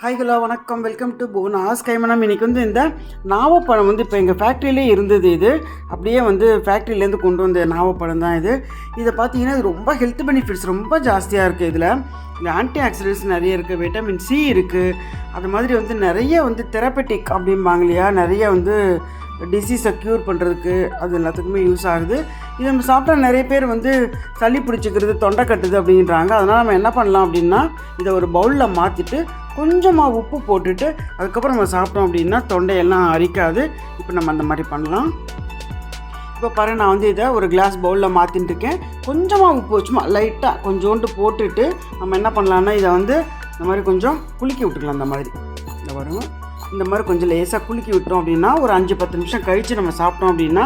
Hi hello வணக்கம். Welcome to போனாஸ் கைமணம் இன்னைக்கு வந்து இந்த நாவப்பழம் வந்து இப்போ எங்கள் ஃபேக்ட்ரியிலே இருந்தது இது. அப்படியே வந்து ஃபேக்ட்ரியிலேருந்து கொண்டு வந்த நாவப்பழம் தான் இது. இதை பார்த்தீங்கன்னா இது ரொம்ப ஹெல்த் பெனிஃபிட்ஸ் ரொம்ப ஜாஸ்தியாக இருக்குது இதில். இந்த ஆன்டி ஆக்சிடென்ட்ஸ் நிறைய இருக்குது விட்டமின் சி இருக்குது அது மாதிரி வந்து நிறைய வந்து தெரப்பட்டிக் அப்படிம்பாங்க இல்லையா? நிறைய வந்து டிசீஸை க்யூர் பண்ணுறதுக்கு அது எல்லாத்துக்குமே யூஸ் ஆகுது. இது நம்ம சாப்பிட்டா நிறைய பேர் வந்து சளி பிடிச்சிக்கிறது தொண்டை கட்டுது அப்படின்றாங்க. அதனால் நம்ம என்ன பண்ணலாம் அப்படின்னா இதை ஒரு பவுலில் மாற்றிட்டு கொஞ்சமாக உப்பு போட்டுட்டு அதுக்கப்புறம் நம்ம சாப்பிட்டோம் அப்படின்னா தொண்டையெல்லாம் அரிக்காது. இப்போ நம்ம அந்த மாதிரி பண்ணலாம். இப்போ பாரு நான் வந்து இதை ஒரு கிளாஸ் பவுலில் மாற்றிட்டு இருக்கேன். கொஞ்சமாக உப்பு சும்மா லைட்டாக கொஞ்சோண்டு போட்டுட்டு நம்ம என்ன பண்ணலான்னா இதை வந்து இந்த மாதிரி கொஞ்சம் குலுக்கி விட்டுக்கலாம் அந்த மாதிரி. இந்த பாருங்கள் இந்த மாதிரி கொஞ்சம் லேசாக குலுக்கி விட்டோம் அப்படின்னா ஒரு அஞ்சு பத்து நிமிஷம் கழித்து நம்ம சாப்பிட்டோம் அப்படின்னா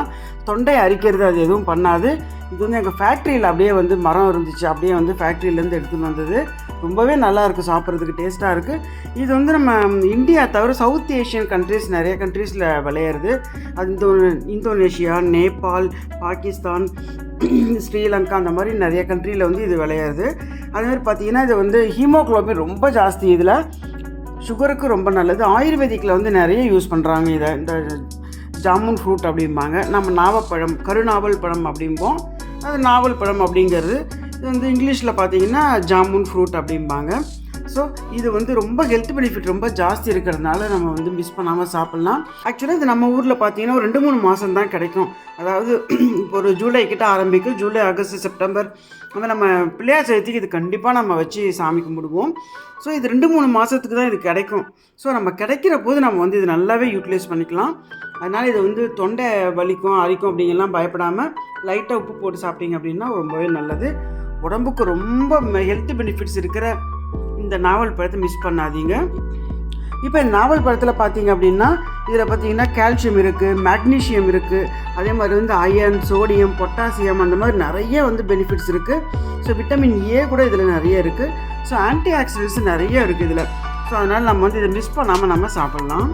தொண்டை அரிக்கிறது அது எதுவும் பண்ணாது. இது வந்து எங்கள் ஃபேக்ட்ரியில் அப்படியே வந்து மரம் இருந்துச்சு. அப்படியே வந்து ஃபேக்ட்ரியிலேருந்து எடுத்துகிட்டு வந்தது. ரொம்பவே நல்லாயிருக்கு சாப்பிட்றதுக்கு டேஸ்ட்டாக இருக்குது இது வந்து நம்ம இந்தியா தவிர சவுத் ஏஷியன் கண்ட்ரீஸ் நிறைய கண்ட்ரீஸில் விளையாடுது அது இந்தோ இந்தோனேஷியா நேபாள் பாகிஸ்தான் ஸ்ரீலங்கா அந்த மாதிரி நிறைய கண்ட்ரியில் வந்து இது விளையாடுது அதேமாதிரி பார்த்தீங்கன்னா இது வந்து ஹீமோக்ளோபின் ரொம்ப ஜாஸ்தி இதில். சுகருக்கு ரொம்ப நல்லது. ஆயுர்வேதிக்கில் வந்து நிறைய யூஸ் பண்ணுறாங்க இதை. இந்த ஜாமுன் ஃப்ரூட் அப்படிம்பாங்க. நம்ம நாவப்பழம் கருநாவல் பழம் அப்படிம்போம். அது நாவல் பழம் அப்படிங்கிறது. இது வந்து இங்கிலீஷில் பார்த்தீங்கன்னா ஜாமுன் ஃப்ரூட் அப்படிம்பாங்க. ஸோ இது வந்து ரொம்ப ஹெல்த் பெனிஃபிட் ரொம்ப ஜாஸ்தி இருக்கிறதுனால நம்ம வந்து மிஸ் பண்ணாமல் சாப்பிட்லாம். ஆக்சுவலாக இது நம்ம ஊரில் பார்த்தீங்கன்னா ஒரு ரெண்டு மூணு மாதம் தான் கிடைக்கும். அதாவது இப்போ ஒரு ஜூலை கிட்ட ஆரம்பிக்கும் ஜூலை ஆகஸ்ட் செப்டம்பர். வந்து நம்ம பிள்ளையார் சதுர்த்திக்கு இது கண்டிப்பாக நம்ம வச்சு சாமி கும்பிடுவோம். ஸோ இது ரெண்டு மூணு மாதத்துக்கு தான் இது கிடைக்கும். ஸோ நம்ம கிடைக்கிற போது நம்ம வந்து இது நல்லாவே யூட்டிலைஸ் பண்ணிக்கலாம். அதனால் இது வந்து தொண்டை வலிக்கும் அரிக்கும் அப்படிங்கலாம் பயப்படாமல் லைட்டாக உப்பு போட்டு சாப்பிட்டீங்க அப்படின்னா ரொம்பவே நல்லது. உடம்புக்கு ரொம்ப ஹெல்த் பெனிஃபிட்ஸ் இருக்கிற இந்த நாவல் பழத்தை மிஸ் பண்ணாதீங்க. இப்போ இந்த நாவல் பழத்தில் பார்த்தீங்க அப்படின்னா இதில் பார்த்தீங்கன்னா கால்சியம் இருக்குது மேக்னீஷியம் இருக்குது அதே மாதிரி வந்து அயன் சோடியம் பொட்டாசியம் அந்த மாதிரி நிறைய வந்து பெனிஃபிட்ஸ் இருக்குது ஸோ விட்டமின் ஏ கூட இதில் நிறைய இருக்குது ஸோ ஆன்டி ஆக்சிடென்ட்ஸ் நிறைய இருக்குது இதில். ஸோ அதனால் நம்ம வந்து இதை மிஸ் பண்ணாமல் நம்ம சாப்பிட்லாம்.